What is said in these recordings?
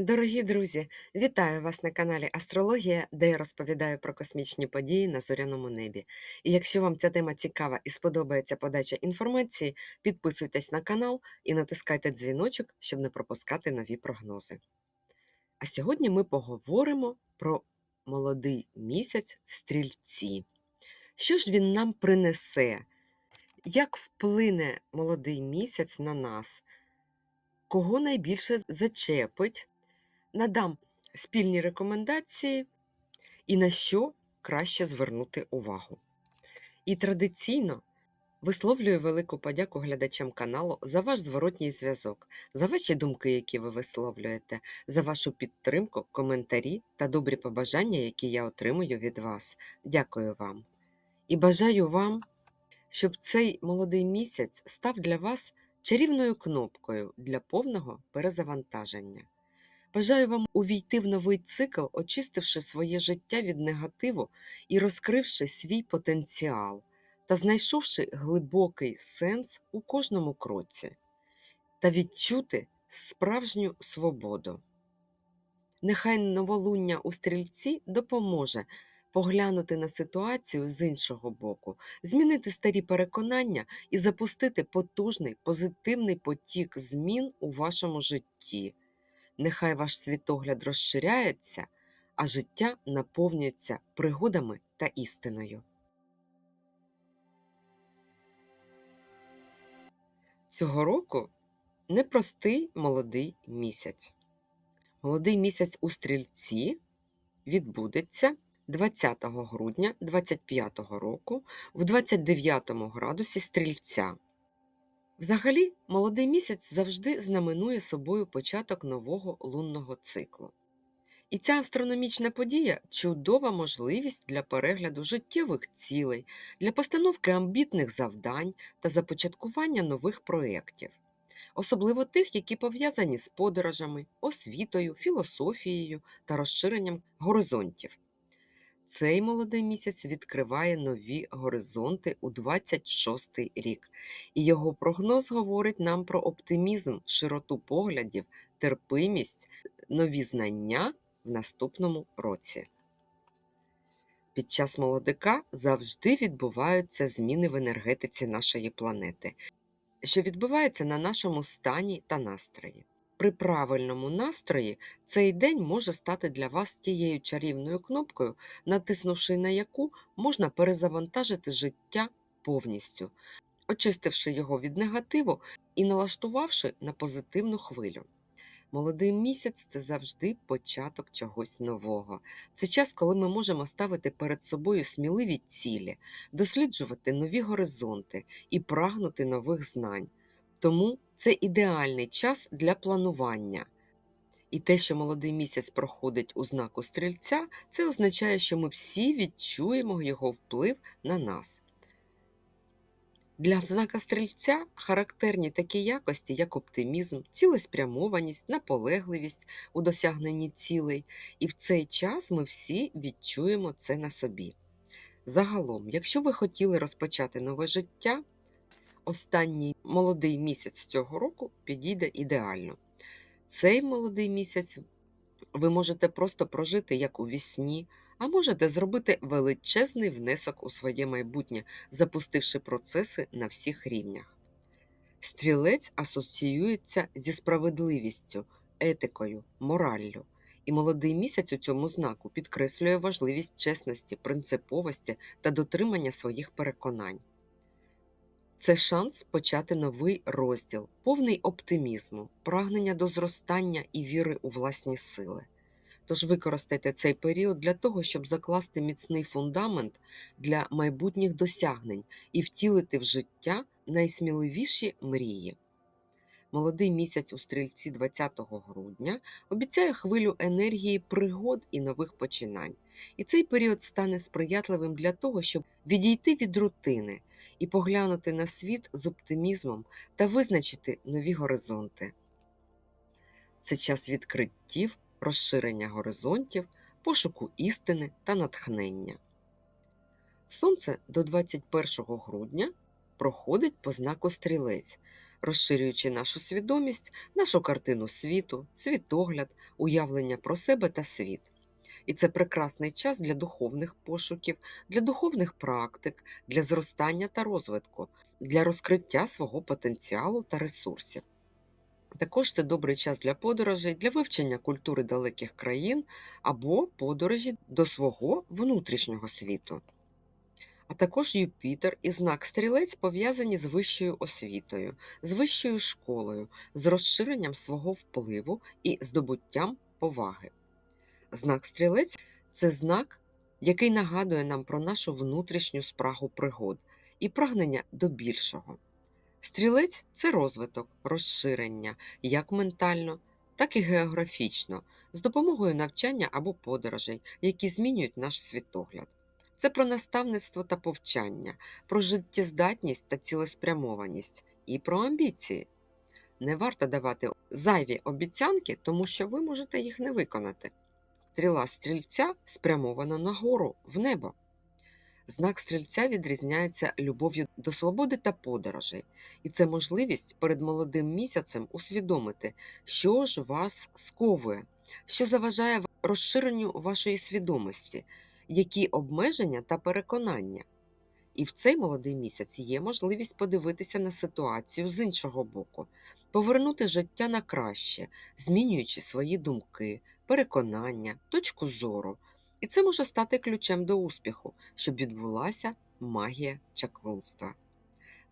Дорогі друзі, вітаю вас на каналі Астрологія, де я розповідаю про космічні події на зоряному небі. І якщо вам ця тема цікава і сподобається подача інформації, підписуйтесь на канал і натискайте дзвіночок, щоб не пропускати нові прогнози. А сьогодні ми поговоримо про молодий місяць в стрільці. Що ж він нам принесе? Як вплине молодий місяць на нас? Кого найбільше зачепить? Надам спільні рекомендації і на що краще звернути увагу. І традиційно висловлюю велику подяку глядачам каналу за ваш зворотній зв'язок, за ваші думки, які ви висловлюєте, за вашу підтримку, коментарі та добрі побажання, які я отримую від вас. Дякую вам. І бажаю вам, щоб цей молодий місяць став для вас чарівною кнопкою для повного перезавантаження. Бажаю вам увійти в новий цикл, очистивши своє життя від негативу і розкривши свій потенціал та знайшовши глибокий сенс у кожному кроці та відчути справжню свободу. Нехай новолуння у стрільці допоможе поглянути на ситуацію з іншого боку, змінити старі переконання і запустити потужний позитивний потік змін у вашому житті. Нехай ваш світогляд розширяється, а життя наповнюється пригодами та істиною. Цього року непростий молодий місяць. Молодий місяць у стрільці відбудеться 20 грудня 2025 року в 29 градусі стрільця. Взагалі, молодий місяць завжди знаменує собою початок нового лунного циклу. І ця астрономічна подія чудова можливість для перегляду життєвих цілей, для постановки амбітних завдань та започаткування нових проєктів, особливо тих, які пов'язані з подорожами, освітою, філософією та розширенням горизонтів. Цей молодий місяць відкриває нові горизонти у 26-й рік, і його прогноз говорить нам про оптимізм, широту поглядів, терпимість, нові знання в наступному році. Під час молодика завжди відбуваються зміни в енергетиці нашої планети, що відбувається на нашому стані та настрої. При правильному настрої цей день може стати для вас тією чарівною кнопкою, натиснувши на яку можна перезавантажити життя повністю, очистивши його від негативу і налаштувавши на позитивну хвилю. Молодий місяць це завжди початок чогось нового. Це час, коли ми можемо ставити перед собою сміливі цілі, досліджувати нові горизонти і прагнути нових знань. Тому це ідеальний час для планування. І те, що молодий місяць проходить у знаку стрільця, це означає, що ми всі відчуємо його вплив на нас. Для знака стрільця характерні такі якості, як оптимізм, цілеспрямованість, наполегливість у досягненні цілей, і в цей час ми всі відчуємо це на собі. Загалом, якщо ви хотіли розпочати нове життя, останній молодий місяць цього року підійде ідеально. Цей молодий місяць ви можете просто прожити як у вісні, а можете зробити величезний внесок у своє майбутнє, запустивши процеси на всіх рівнях. Стрілець асоціюється зі справедливістю, етикою, мораллю. І молодий місяць у цьому знаку підкреслює важливість чесності, принциповості та дотримання своїх переконань. Це шанс почати новий розділ, повний оптимізму, прагнення до зростання і віри у власні сили. Тож використайте цей період для того, щоб закласти міцний фундамент для майбутніх досягнень і втілити в життя найсміливіші мрії. Молодий місяць у стрільці 20 грудня обіцяє хвилю енергії пригод і нових починань. І цей період стане сприятливим для того, щоб відійти від рутини і поглянути на світ з оптимізмом та визначити нові горизонти. Це час відкриттів, розширення горизонтів, пошуку істини та натхнення. Сонце до 21 грудня проходить по знаку стрілець, розширюючи нашу свідомість, нашу картину світу, світогляд, уявлення про себе та світ. І це прекрасний час для духовних пошуків, для духовних практик, для зростання та розвитку, для розкриття свого потенціалу та ресурсів. Також це добрий час для подорожей, для вивчення культури далеких країн або подорожі до свого внутрішнього світу. А також Юпітер і знак стрілець пов'язані з вищою освітою, з вищою школою, з розширенням свого впливу і здобуттям поваги. Знак стрілець це знак, який нагадує нам про нашу внутрішню спрагу пригод і прагнення до більшого. Стрілець це розвиток, розширення як ментально, так і географічно, з допомогою навчання або подорожей, які змінюють наш світогляд. Це про наставництво та повчання, про життєздатність та цілеспрямованість і про амбіції. Не варто давати зайві обіцянки, тому що ви можете їх не виконати. Стріла стрільця спрямована нагору в небо. Знак стрільця відрізняється любов'ю до свободи та подорожей, і це можливість перед молодим місяцем усвідомити, що ж вас сковує, що заважає розширенню вашої свідомості, які обмеження та переконання. І в цей молодий місяць є можливість подивитися на ситуацію з іншого боку, повернути життя на краще, змінюючи свої думки, переконання, точку зору. І це може стати ключем до успіху, щоб відбулася магія чаклунства.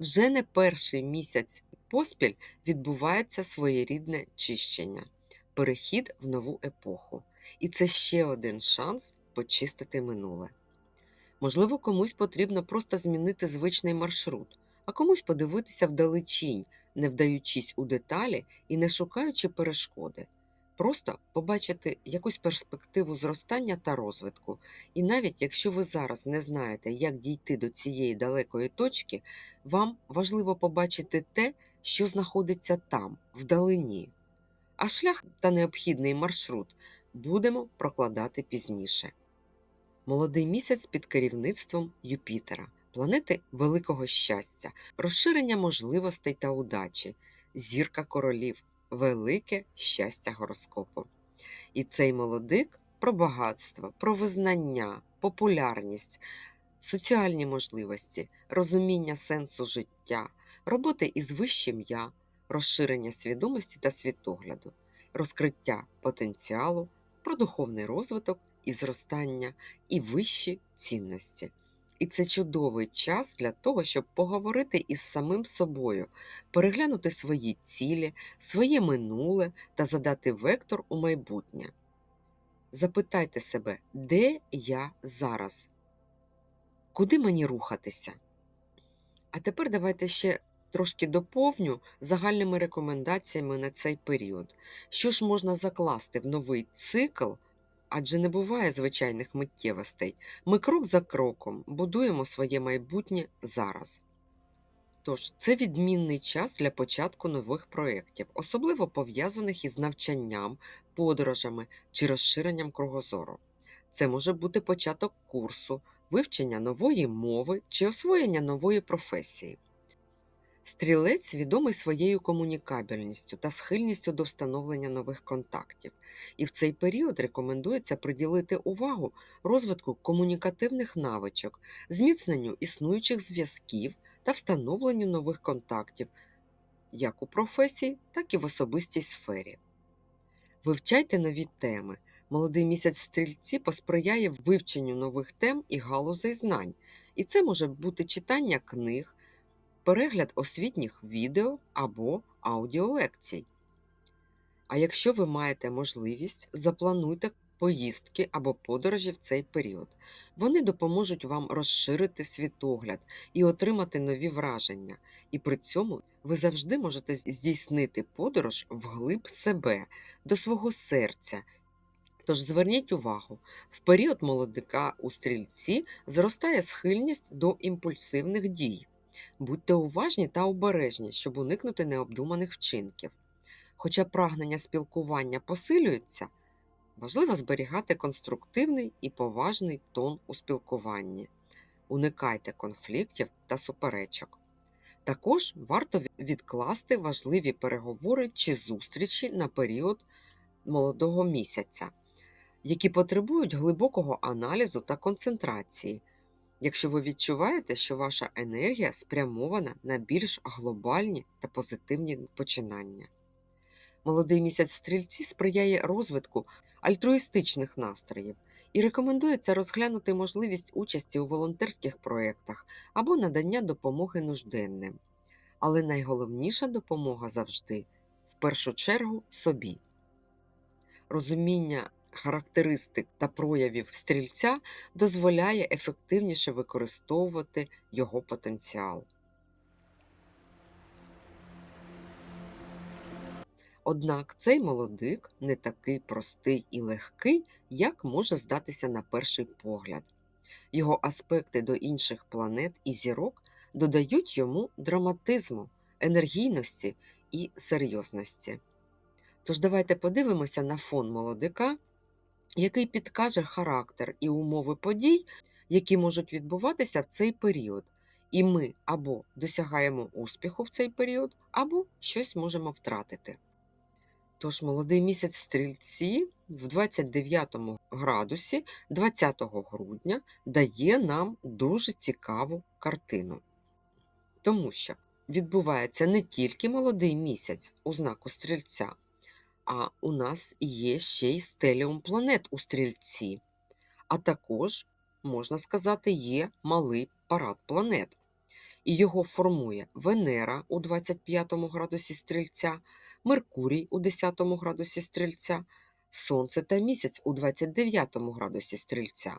Вже не перший місяць поспіль відбувається своєрідне чищення, перехід в нову епоху. І це ще один шанс почистити минуле. Можливо, комусь потрібно просто змінити звичний маршрут, а комусь подивитися вдалечінь, не вдаючись у деталі і не шукаючи перешкоди. Просто побачити якусь перспективу зростання та розвитку. І навіть якщо ви зараз не знаєте, як дійти до цієї далекої точки, вам важливо побачити те, що знаходиться там, вдалині. А шлях та необхідний маршрут будемо прокладати пізніше. Молодий місяць під керівництвом Юпітера, планети великого щастя, розширення можливостей та удачі, зірка королів, велике щастя гороскопу. І цей молодик про багатство, про визнання, популярність, соціальні можливості, розуміння сенсу життя, роботи із вищим я, розширення свідомості та світогляду, розкриття потенціалу, про духовний розвиток і зростання, і вищі цінності. І це чудовий час для того, щоб поговорити із самим собою, переглянути свої цілі, своє минуле та задати вектор у майбутнє. Запитайте себе, де я зараз? Куди мені рухатися? А тепер давайте ще трошки доповню загальними рекомендаціями на цей період. Що ж можна закласти в новий цикл? Адже не буває звичайних миттєвостей. Ми крок за кроком будуємо своє майбутнє зараз. Тож, це відмінний час для початку нових проєктів, особливо пов'язаних із навчанням, подорожами чи розширенням кругозору. Це може бути початок курсу, вивчення нової мови чи освоєння нової професії. Стрілець відомий своєю комунікабельністю та схильністю до встановлення нових контактів, і в цей період рекомендується приділити увагу розвитку комунікативних навичок, зміцненню існуючих зв'язків та встановленню нових контактів як у професії, так і в особистій сфері. Вивчайте нові теми. Молодий місяць в стрільці посприяє вивченню нових тем і галузей знань, і це може бути читання книг перегляд освітніх відео або аудіолекцій. А якщо ви маєте можливість, заплануйте поїздки або подорожі в цей період. Вони допоможуть вам розширити світогляд і отримати нові враження, і при цьому ви завжди можете здійснити подорож вглиб себе, до свого серця. Тож зверніть увагу, в період молодика у стрільці зростає схильність до імпульсивних дій. Будьте уважні та обережні, щоб уникнути необдуманих вчинків. Хоча прагнення спілкування посилюється, важливо зберігати конструктивний і поважний тон у спілкуванні. Уникайте конфліктів та суперечок. Також варто відкласти важливі переговори чи зустрічі на період молодого місяця, які потребують глибокого аналізу та концентрації, якщо ви відчуваєте, що ваша енергія спрямована на більш глобальні та позитивні починання. Молодий місяць стрільці сприяє розвитку альтруїстичних настроїв і рекомендується розглянути можливість участі у волонтерських проєктах або надання допомоги нужденним. Але найголовніша допомога завжди в першу чергу собі. Розуміння характеристик та проявів стрільця дозволяє ефективніше використовувати його потенціал. Однак цей молодик не такий простий і легкий, як може здатися на перший погляд. Його аспекти до інших планет і зірок додають йому драматизму, енергійності і серйозності. Тож давайте подивимося на фон молодика, який підкаже характер і умови подій, які можуть відбуватися в цей період. І ми або досягаємо успіху в цей період, або щось можемо втратити. Тож молодий місяць стрільці в 29 градусі 20 грудня дає нам дуже цікаву картину. Тому що відбувається не тільки молодий місяць у знаку стрільця, а у нас є ще й стеліум планет у стрільці, а також, можна сказати, є малий парад планет. І його формує Венера у 25 градусі стрільця, Меркурій у 10 градусі стрільця, Сонце та місяць у 29 градусі стрільця.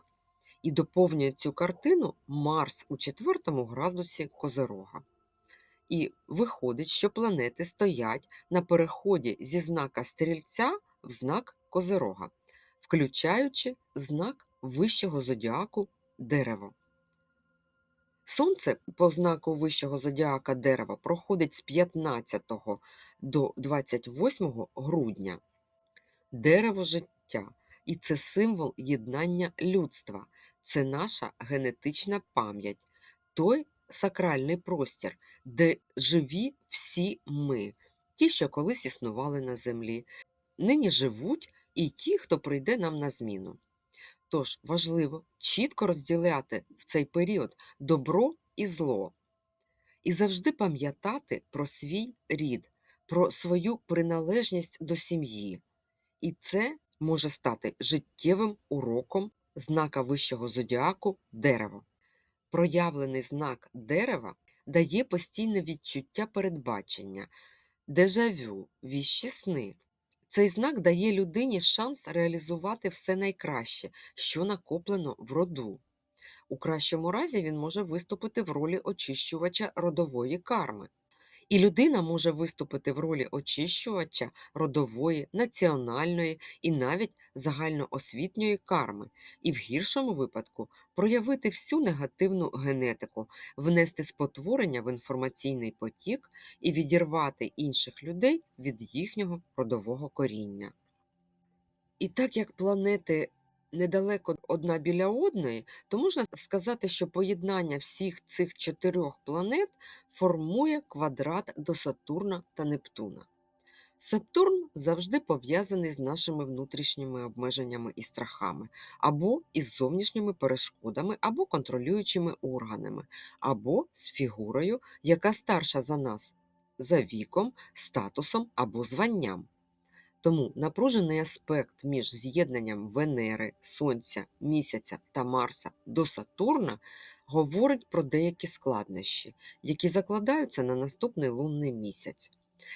І доповнює цю картину Марс у 4 градусі Козирога. І виходить, що планети стоять на переході зі знака стрільця в знак Козирога, включаючи знак вищого зодіаку дерево. Сонце по знаку вищого зодіака дерева проходить з 15 до 28 грудня. Дерево життя, і це символ єднання людства, це наша генетична пам'ять, той сакральний простір, де живі всі ми, ті, що колись існували на землі, нині живуть і ті, хто прийде нам на зміну. Тож важливо чітко розділяти в цей період добро і зло, і завжди пам'ятати про свій рід, про свою приналежність до сім'ї. І це може стати життєвим уроком знака вищого зодіаку дерево. Проявлений знак дерева дає постійне відчуття передбачення, дежавю, віщі сни. Цей знак дає людині шанс реалізувати все найкраще, що накоплено в роду. У кращому разі він може виступити в ролі очищувача родової карми. І людина може виступити в ролі очищувача родової, національної і навіть загальноосвітньої карми, і в гіршому випадку проявити всю негативну генетику, внести спотворення в інформаційний потік і відірвати інших людей від їхнього родового коріння. І так як планети недалеко одна біля одної, то можна сказати, що поєднання всіх цих чотирьох планет формує квадрат до Сатурна та Нептуна. Сатурн завжди пов'язаний з нашими внутрішніми обмеженнями і страхами, або із зовнішніми перешкодами, або контролюючими органами, або з фігурою, яка старша за нас за віком, статусом або званням. Тому напружений аспект між з'єднанням Венери, Сонця, Місяця та Марса до Сатурна говорить про деякі складнощі, які закладаються на наступний лунний місяць.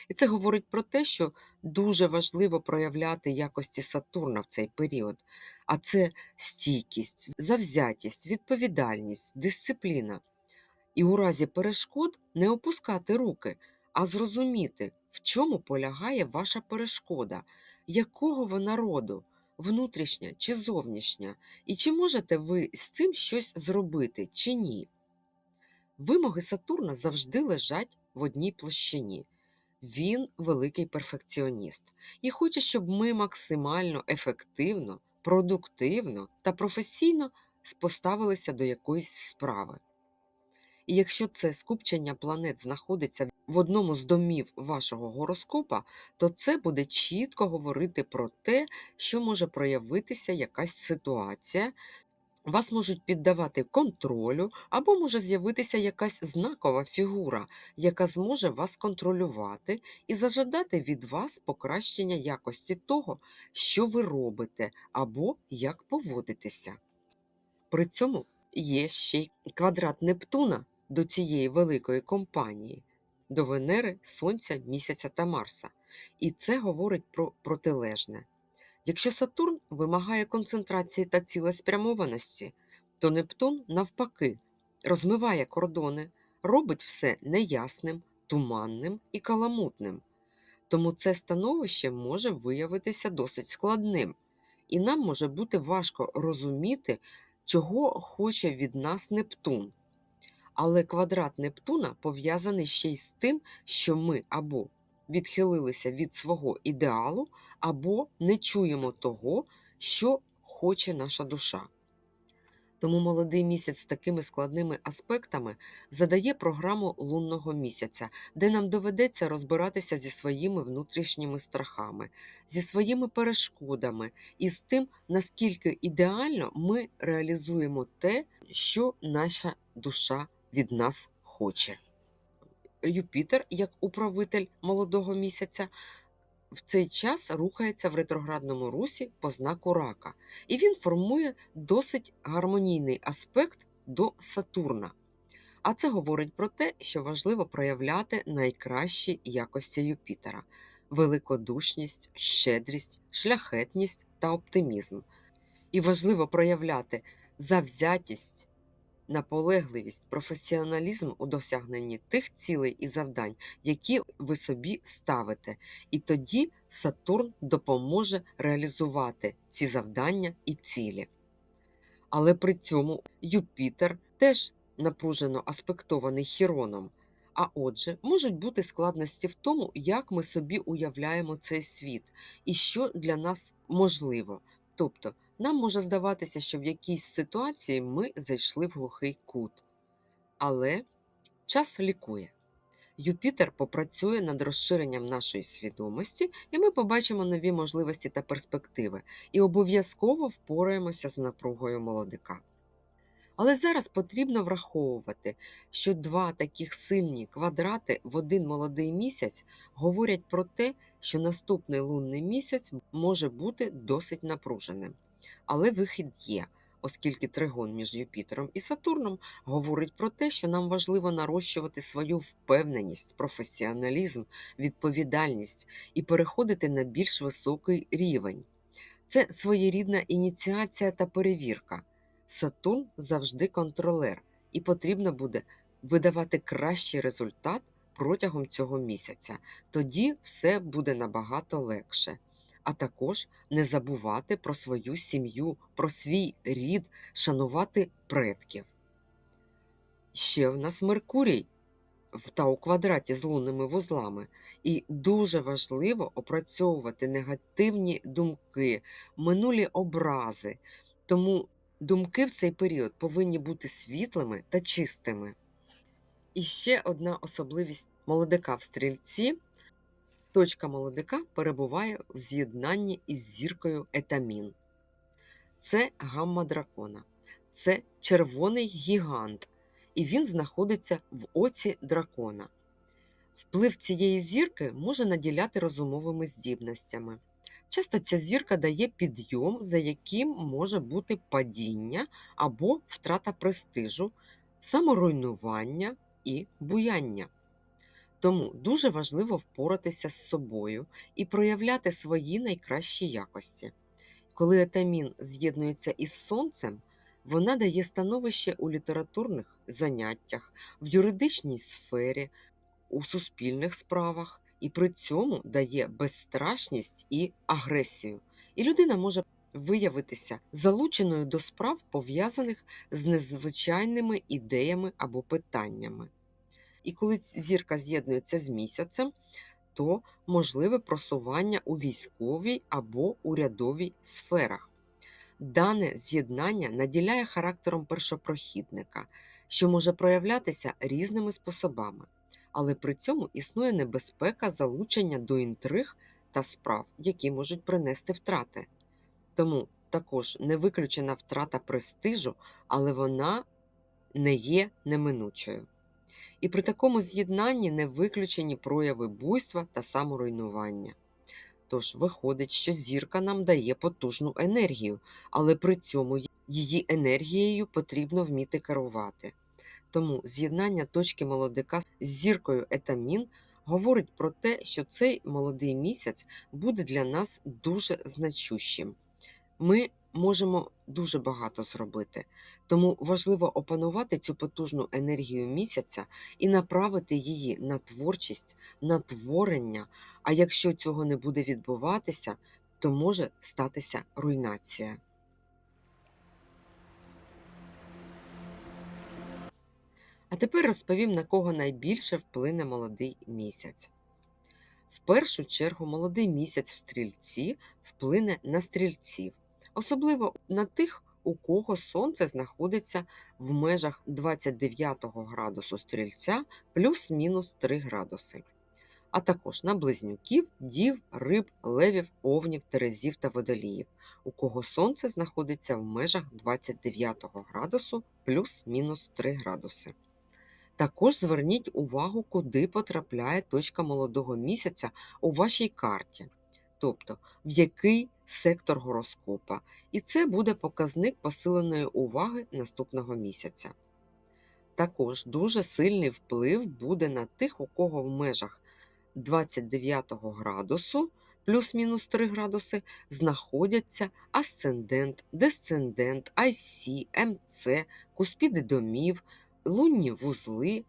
І це говорить про те, що дуже важливо проявляти якості Сатурна в цей період, а це стійкість, завзятість, відповідальність, дисципліна. І у разі перешкод не опускати руки, а зрозуміти, в чому полягає ваша перешкода, якого вона роду, внутрішня чи зовнішня, і чи можете ви з цим щось зробити, чи ні. Вимоги Сатурна завжди лежать в одній площині. Він великий перфекціоніст і хоче, щоб ми максимально ефективно, продуктивно та професійно поставилися до якоїсь справи. І якщо це скупчення планет знаходиться в одному з домів вашого гороскопа, то це буде чітко говорити про те, що може проявитися якась ситуація. Вас можуть піддавати контролю, або може з'явитися якась знакова фігура, яка зможе вас контролювати і зажадати від вас покращення якості того, що ви робите, або як поводитеся. При цьому є ще й квадрат Нептуна до цієї великої компанії, до Венери, Сонця, Місяця та Марса. І це говорить про протилежне. Якщо Сатурн вимагає концентрації та цілеспрямованості, то Нептун, навпаки, розмиває кордони, робить все неясним, туманним і каламутним. Тому це становище може виявитися досить складним, і нам може бути важко розуміти, чого хоче від нас Нептун. Але квадрат Нептуна пов'язаний ще й з тим, що ми або відхилилися від свого ідеалу, або не чуємо того, що хоче наша душа. Тому молодий місяць з такими складними аспектами задає програму лунного місяця, де нам доведеться розбиратися зі своїми внутрішніми страхами, зі своїми перешкодами і з тим, наскільки ідеально ми реалізуємо те, що наша душа від нас хоче. Юпітер, як управитель молодого місяця, в цей час рухається в ретроградному русі по знаку рака, і він формує досить гармонійний аспект до Сатурна. А це говорить про те, що важливо проявляти найкращі якості Юпітера: великодушність, щедрість, шляхетність та оптимізм. І важливо проявляти завзятість, наполегливість, професіоналізм у досягненні тих цілей і завдань, які ви собі ставите. І тоді Сатурн допоможе реалізувати ці завдання і цілі. Але при цьому Юпітер теж напружено аспектований Хіроном. А отже, можуть бути складності в тому, як ми собі уявляємо цей світ і що для нас можливо. Тобто, нам може здаватися, що в якійсь ситуації ми зайшли в глухий кут. Але час лікує. Юпітер попрацює над розширенням нашої свідомості, і ми побачимо нові можливості та перспективи, і обов'язково впораємося з напругою молодика. Але зараз потрібно враховувати, що два таких сильні квадрати в один молодий місяць говорять про те, що наступний лунний місяць може бути досить напруженим. Але вихід є, оскільки тригон між Юпітером і Сатурном говорить про те, що нам важливо нарощувати свою впевненість, професіоналізм, відповідальність і переходити на більш високий рівень. Це своєрідна ініціація та перевірка. Сатурн завжди контролер, і потрібно буде видавати кращий результат протягом цього місяця. Тоді все буде набагато легше. А також не забувати про свою сім'ю, про свій рід, шанувати предків. Ще в нас Меркурій та у квадраті з лунними вузлами. І дуже важливо опрацьовувати негативні думки, минулі образи. Тому думки в цей період повинні бути світлими та чистими. І ще одна особливість молодика в стрільці. Точка молодика перебуває в з'єднанні із зіркою етамін. Це гамма дракона, це червоний гігант, і він знаходиться в оці дракона. Вплив цієї зірки може наділяти розумовими здібностями. Часто ця зірка дає підйом, за яким може бути падіння або втрата престижу, саморуйнування і буяння. Тому дуже важливо впоратися з собою і проявляти свої найкращі якості. Коли етамін з'єднується із сонцем, вона дає становище у літературних заняттях, в юридичній сфері, у суспільних справах і при цьому дає безстрашність і агресію. І людина може виявитися залученою до справ, пов'язаних з незвичайними ідеями або питаннями. І коли зірка з'єднується з місяцем, то можливе просування у військовій або урядовій сферах. Дане з'єднання наділяє характером першопрохідника. що може проявлятися різними способами, але при цьому існує небезпека залучення до інтриг та справ, які можуть принести втрати. Тому також не виключена втрата престижу, але вона не є неминучою. І при такому з'єднанні не виключені прояви буйства та саморуйнування. Тож виходить, що зірка нам дає потужну енергію, але при цьому її енергією потрібно вміти керувати. Тому з'єднання точки молодика з зіркою етамін говорить про те, що цей молодий місяць буде для нас дуже значущим. Ми можемо дуже багато зробити, тому важливо опанувати цю потужну енергію місяця і направити її на творчість, на творення. А якщо цього не буде відбуватися, то може статися руйнація. А тепер розповім, на кого найбільше вплине молодий місяць. В першу чергу молодий місяць в стрільці вплине на стрільців, особливо на тих, у кого сонце знаходиться в межах 29 градусу стрільця плюс-мінус 3 градуси, а також на близнюків, дів, риб, левів, овнів, терезів та водоліїв, у кого сонце знаходиться в межах 29 градусу плюс-мінус 3 градуси. Також зверніть увагу, куди потрапляє точка молодого місяця у вашій карті, тобто в який сектор гороскопа, і це буде показник посиленої уваги наступного місяця. Також дуже сильний вплив буде на тих, у кого в межах 29 градусу плюс-мінус 3 градуси знаходяться асцендент, десцендент, IC, МЦ, куспіди домів лунні вузли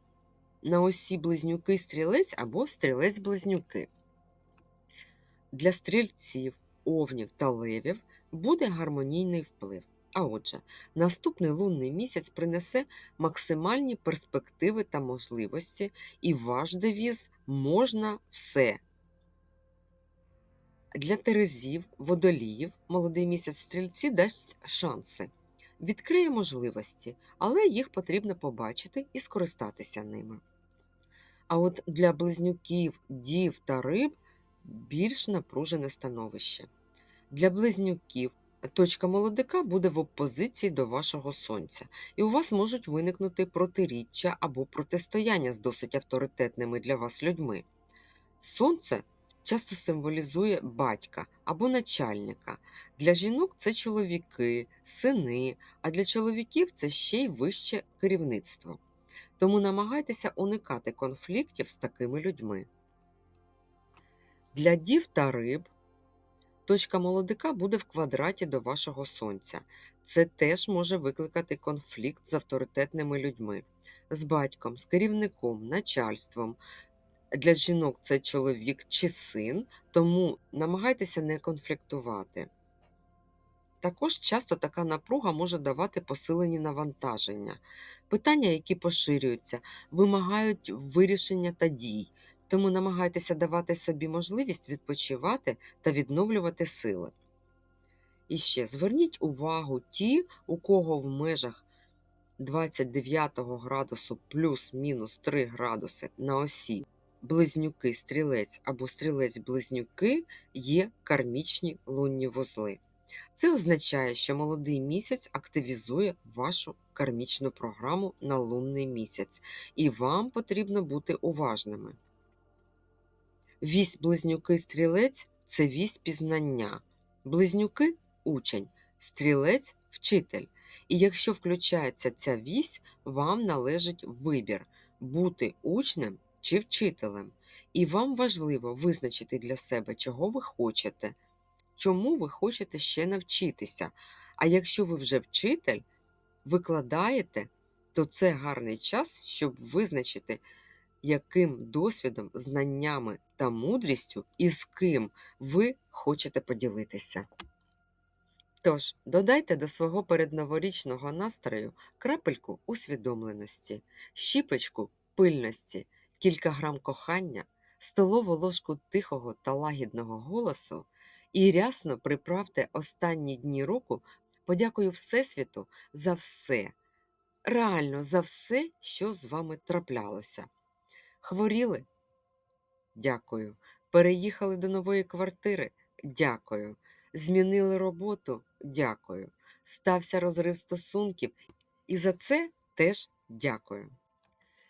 на осі близнюки стрілець або стрілець-близнюки. Для стрільців, овнів та левів буде гармонійний вплив. А отже, наступний лунний місяць принесе максимальні перспективи та можливості, і ваш девіз можна все. Для терезів, водоліїв молодий місяць стрільці дасть шанси відкриє можливості, але їх потрібно побачити і скористатися ними. А от для близнюків, дів та риб більш напружене становище. Для близнюків точка молодика буде в опозиції до вашого сонця, і у вас можуть виникнути протиріччя або протистояння з досить авторитетними для вас людьми. Сонце часто символізує батька або начальника. Для жінок це чоловіки, сини, а для чоловіків це ще й вище керівництво. Тому намагайтеся уникати конфліктів з такими людьми. Для дів та риб точка молодика буде в квадраті до вашого сонця. Це теж може викликати конфлікт з авторитетними людьми, з батьком, з керівником, начальством, для жінок це чоловік чи син, тому намагайтеся не конфліктувати. Також часто така напруга може давати посилені навантаження. Питання, які поширюються, вимагають вирішення та дій, тому намагайтеся давати собі можливість відпочивати та відновлювати сили. І ще зверніть увагу ті, у кого в межах 29 градусу плюс-мінус 3 градуси на осі близнюки стрілець або стрілець-близнюки є кармічні лунні вузли. Це означає, що молодий місяць активізує вашу кармічну програму на лунний місяць, і вам потрібно бути уважними. Вісь близнюки-стрілець це вісь пізнання, близнюки учень, стрілець вчитель. І якщо включається ця вісь, вам належить вибір бути учнем чи вчителем, і вам важливо визначити для себе, чого ви хочете, чому ви хочете ще навчитися. А якщо ви вже вчитель, викладаєте, то це гарний час, щоб визначити, яким досвідом, знаннями та мудрістю і з ким ви хочете поділитися. Тож, додайте до свого передноворічного настрою крапельку усвідомленості, щіпочку пильності кілька грам кохання, столову ложку тихого та лагідного голосу і рясно приправте останні дні року, подякую Всесвіту за все, реально за все, що з вами траплялося. Хворіли? Дякую. Переїхали до нової квартири? Дякую. Змінили роботу? Дякую. Стався розрив стосунків, і за це теж дякую.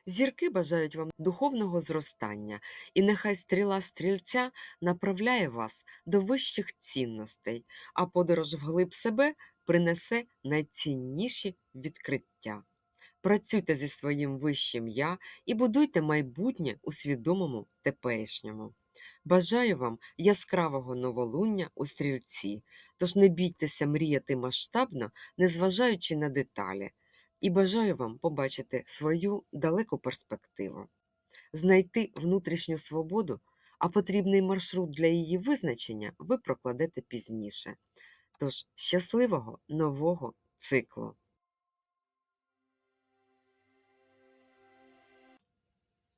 Зірки бажають вам духовного зростання, і нехай стріла стрільця направляє вас до вищих цінностей, а подорож вглиб себе принесе найцінніші відкриття. Працюйте зі своїм вищим я і будуйте майбутнє у свідомому теперішньому. Бажаю вам яскравого новолуння у стрільці, тож не бійтеся мріяти масштабно, незважаючи на деталі, і бажаю вам побачити свою далеку перспективу, знайти внутрішню свободу, а потрібний маршрут для її визначення ви прокладете пізніше. Тож щасливого нового циклу!